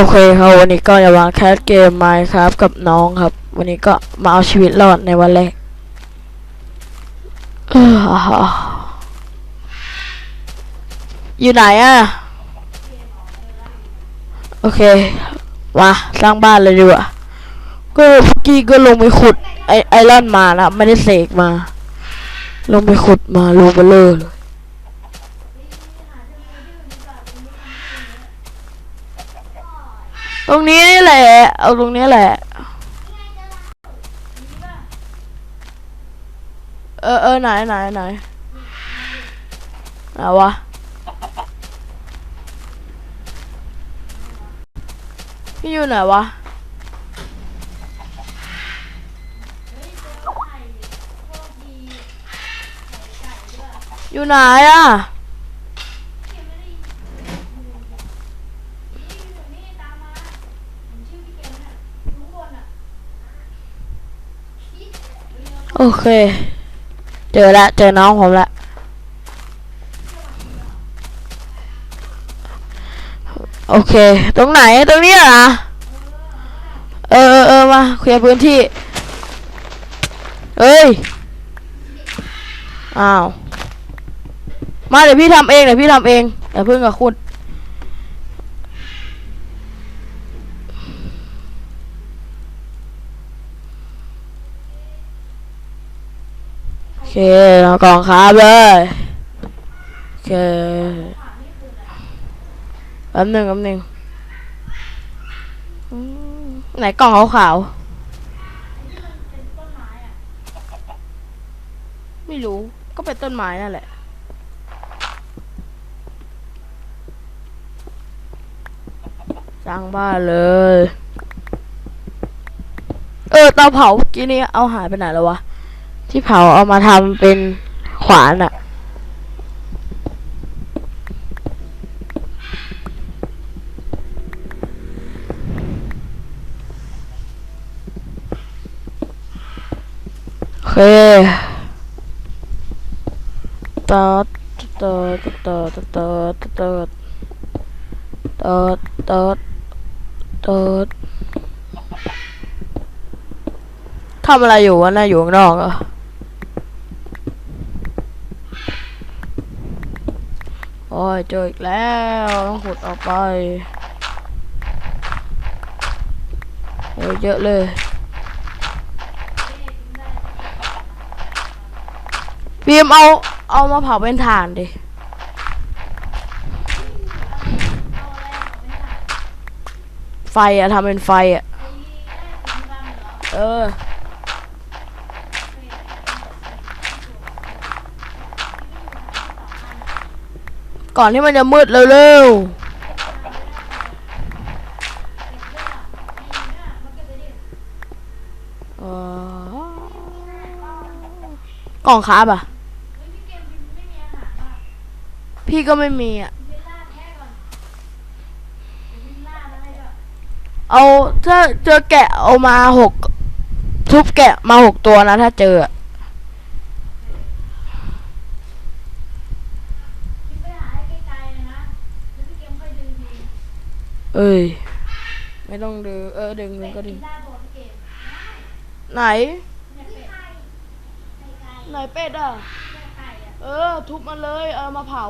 โอเคครับวันนี้ก็จะวางแคสเกมไมค์ครับกับน้องครับ วันนี้ก็มาเอาชีวิตรอดในวันแรกอยู่ไหนอะโอเคมาสร้างบ้านเลยดีกว่าก็เมื่อกี้ก็ลงไปขุดไอไอรอนมานะไม่ได้เสกมา ลงไปขุดมารูเบลเลอร์เลย ตรงนี้นี่แหละ เอาตรงนี้แหละ เออเออไหนไหนไหนไหนวะพี่อยู่ไหนวะอยู่ไหนอะ โอเค เจอละเจอน้องผมละโอเค ตรงไหนตรงนี้เหรอเออเออเออมาเคลียร์พื้นที่เฮ้ยอ้าวมาเดี๋ยวพี่ทำเองเดี๋ยวพี่ทำเองอย่าเพิ่งกับคุณ เคเรากองครับเลยโอเคแป๊บหนึ่งแป๊บหนึ่งไหนกล่องขาวๆไม่รู้ก็เป็นต้นไม้นั่นแหละสร้างบ้านเลย เออเตาเผาเมื่อกี้นี้เอาหายไปไหนแล้ววะ ที่เผาเอามาทำเป็นขวานอะโอเคตอดตอดตอดตอดตอดตอดตอดตอดทำอะไรอยู่วะน่าอยู่ข้างนอกเหรอ อ้ยเจออีกแล้วต้องขุดออกไปโอ้ยเยอะเลย พีมเอาเอามาเผาเป็นถ่านดิไฟอะทำเป็นไฟอะเออ ก่อนที่มันจะมืดเร็วๆกล่องคาบอะ พี่ก็ไม่มีอะ เอาถ้าเจอแกะเอามาหกทุบแกะมาหกตัวนะถ้าเจออะ เอ้ย ไม่ต้องดึง เออดึงดึงก็ดึง ไหน ไหนเป็ดอะ เออ ทุบมันเลย เออ มาเผา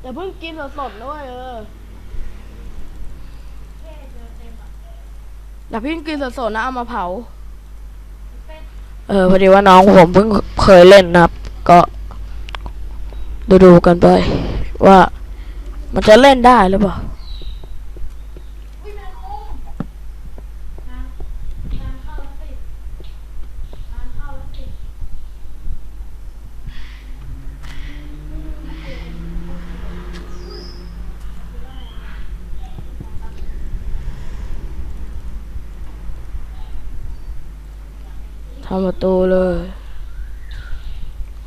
แต่เพิ่งกินสดๆด้วยเอออย่าเพิ่งกินสดๆนะเอามาเผา เออพอดีว่าน้องผมเพิ่งเคยเล่นนะครับ ก็ดูดูๆกันไปว่ามันจะเล่นได้หรือเปล่า ทำประตูเลย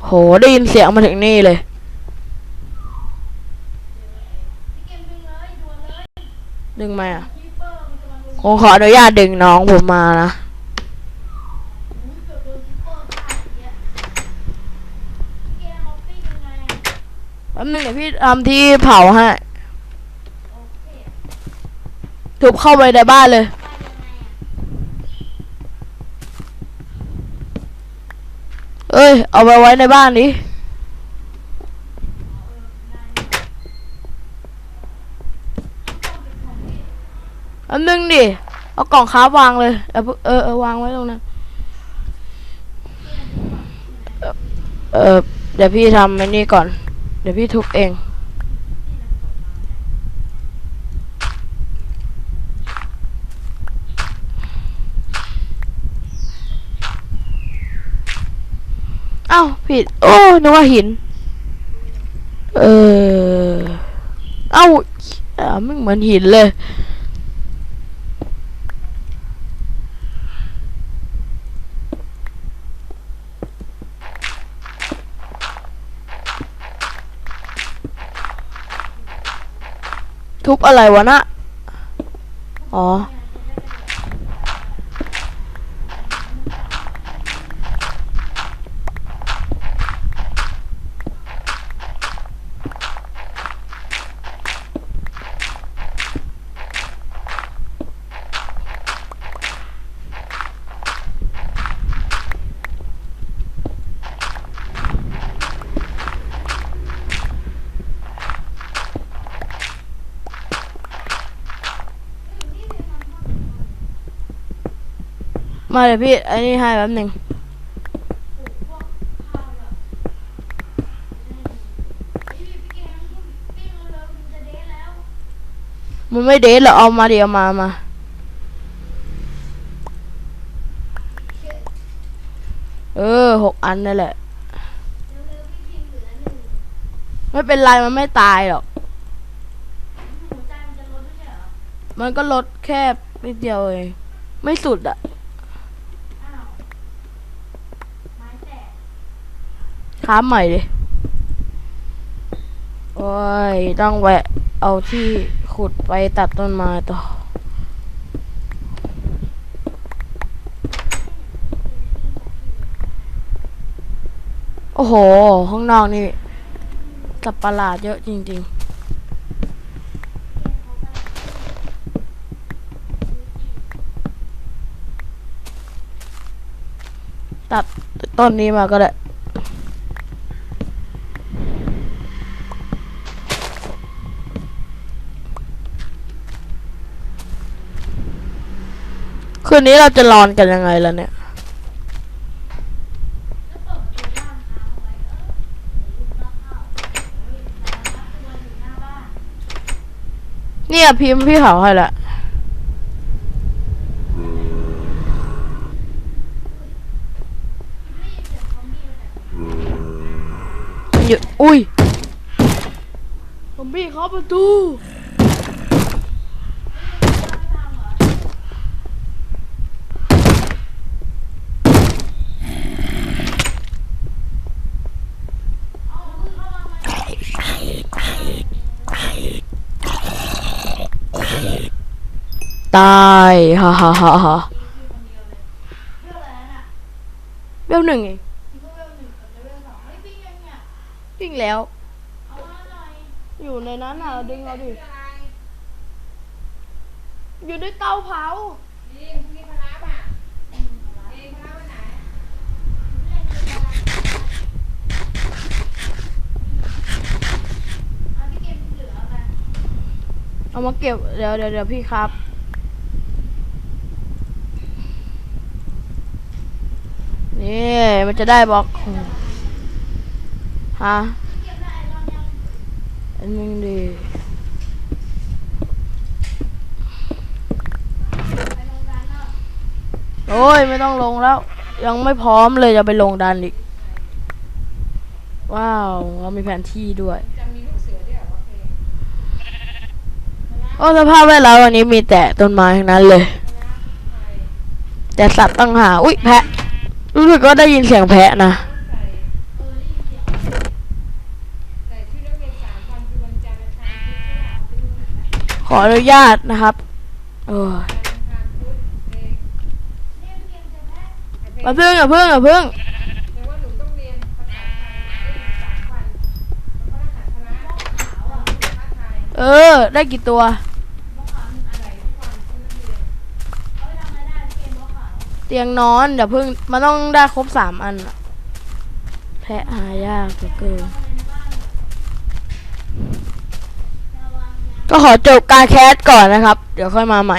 โห ได้ยินเสียงมาถึงนี่เลยดึงมาอะผมขออนุญาตดึงน้องผมมานะ แป๊บนึงเดี๋ยวพี่ทำที่เผาให้ถทุบเข้าไปในบ้านเลย เอ้ ย เอาไปไว้ในบ้านนี้อันนึงดิ เอากล่องค้าวางเลย เออเออเออวางไว้ตรงนั้น เออเดี๋ยวพี่ทำไอ้นี้ก่อน เดี๋ยวพี่ทุบเอง อ้าผิด โอ้นึกว่าหิน เออเอ้าอ่าไม่เหมือนหินเลย ทุบอะไรวะนะ อ๋อ มาเดี๋ยวพี่อ้นี่ให้แป๊บหนึ่งมันไม่เดทหรอเอามาเดี๋ยวมามาเออหกอันนั่นแหละ ไม่เป็นไร มันไม่ตายหรอก มันก็ลดแค่นิดเดียวเอง ไม่สุดอะ ค้าใหม่ดิโอ้ย ต้องแวะ เอาที่ขุดไปตัดต้นไม้ต่อ โอ้โหห้องนอกนี่สับประหลาดเยอะจริง ๆตัดต้นนี้มาก็ได้ คืนนี้เราจะนอนกันยังไงล่ะเนี่ย เนี่ยพิมพ์พี่เขาให้ละหยุดอุ้ยซอมบี้เขาประตู ตายฮ่าฮ่าฮ่าฮ่าเบลหนึ่งเองปิ้งแล้ว อยู่ในนั้นน่ะดึงเอาดิ อยู่ในเตาเผาเอามาเก็บ เดี๋ยวเดี๋ยวเดี๋ยวพี่ครับ นี่มันจะได้บล็อกฮะอันนึงดีโอ้ยไม่ต้องลงแล้ว ยังไม่พร้อมเลยจะไปลงดันอีก ว้าวเรามีแผนที่ด้วยโอ้สภาพแวดล้อมวันนี้มีแต่ต้นไม้ทั้งนั้นเลย แต่สัตว์ต้องหา อุ้ยแพะ รู้สึกว่าได้ยินเสียงแพะนะ ขออนุญาตนะครับเอออังคาเองอย่าเพิ่งอย่าเพิ่งอย่าเพิ่งแต่ว่าหนูต้อได้อีกสามวันแล้วก็รหัสพละภาษาไทย เออ ได้กี่ตัว อะไรทุกวัน เตียงนอนเดี๋ยวเพิ่งมันต้องได้ครบสามอันแพะหายากเกินก็ขอจบการแคสก่อนนะครับ เดี๋ยวค่อยมาใหม่